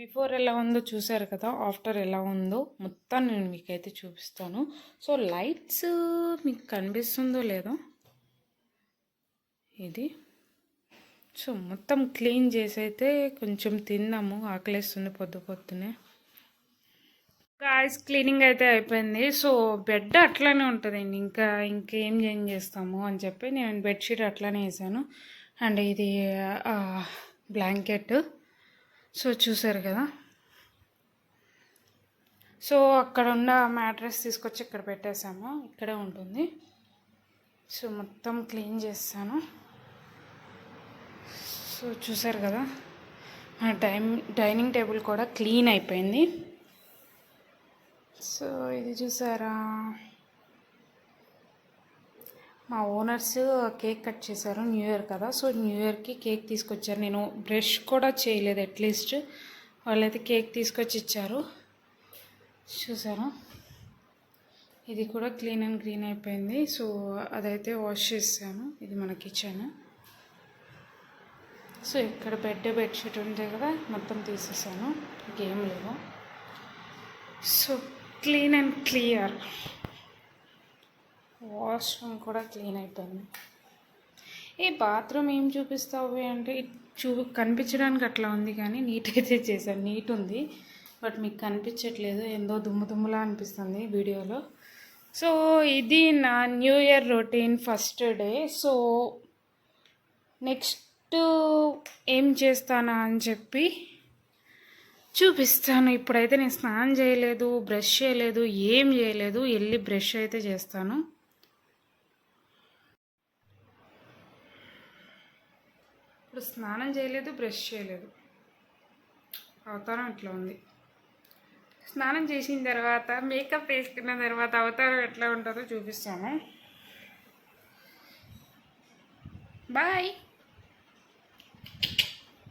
Before ఎలా ఉందో చూసారు కదా ఆఫ్టర్ ఎలా ఉందో మొత్తం నేను మీకైతే చూపిస్తాను. సో లైట్స్ మీకు కనిపిస్తుందో లేదో ఇది. సో మొత్తం క్లీన్ చేసి అయితే కొంచెం తిన్నాము ఆకలేస్తుంది పొద్దు పొద్దునే. గాయస్ క్లీనింగ్ అయితే అయిపోయింది. సో బెడ్ అట్లానే ఉంటుందండి. ఇంకా ఇంకేం చేంజ్ చేస్తాము అని చెప్పి నేను బెడ్షీట్ అట్లానే వేసాను. అండ్ ఇది బ్లాంకెట్ సో చూసారు కదా? సో అక్కడ ఉన్న మ్యాట్రెస్ తీసుకొచ్చి ఇక్కడ పెట్టేసాము ఇక్కడే ఉంటుంది. సో మొత్తం క్లీన్ చేస్తాను. సో చూసారు కదా? డైన్ డైనింగ్ టేబుల్ కూడా క్లీన్ అయిపోయింది. సో ఇది చూసారా? మా ఓనర్స్ కేక్ కట్ చేశారు న్యూ ఇయర్ కదా. సో న్యూ ఇయర్కి కేక్ తీసుకొచ్చారు. నేను బ్రష్ కూడా చేయలేదు అట్లీస్ట్ వాళ్ళైతే కేక్ తీసుకొచ్చి ఇచ్చారు. చూసారా? ఇది కూడా క్లీన్ అండ్ గ్రీన్ అయిపోయింది. సో అదైతే వాష్ చేసాను ఇది మన కిచెన్ సో ఇక్కడ బెడ్ బెడ్షీట్ ఉంటే కదా మొత్తం తీసేసాను. ఇంకేం లేవు. So clean and clear washroom కూడా క్లీన్ అయిపోయింది. ఈ బాత్రూమ్ ఏం చూపిస్తావు అంటే చూ కనిపించడానికి అట్లా ఉంది కానీ నీట్ అయితే చేశాను నీట్ ఉంది. బట్ మీకు కనిపించట్లేదు. ఏందో దుమ్ము దుమ్ములా అనిపిస్తుంది వీడియోలో. సో ఇది నా new year routine first day. So next ఏం చేస్తానా అని చెప్పి చూపిస్తాను. ఇప్పుడైతే నేను స్నానం చేయలేదు బ్రష్ చేయలేదు ఏం చేయలేదు. వెళ్ళి బ్రష్ అయితే చేస్తాను. ఇప్పుడు స్నానం చేయలేదు బ్రష్ చేయలేదు. అవతారం ఎట్లా ఉంది? స్నానం చేసిన తర్వాత మేకప్ వేసుకున్న తర్వాత అవతారం ఎట్లా ఉంటుందో చూపిస్తాను. బాయ్!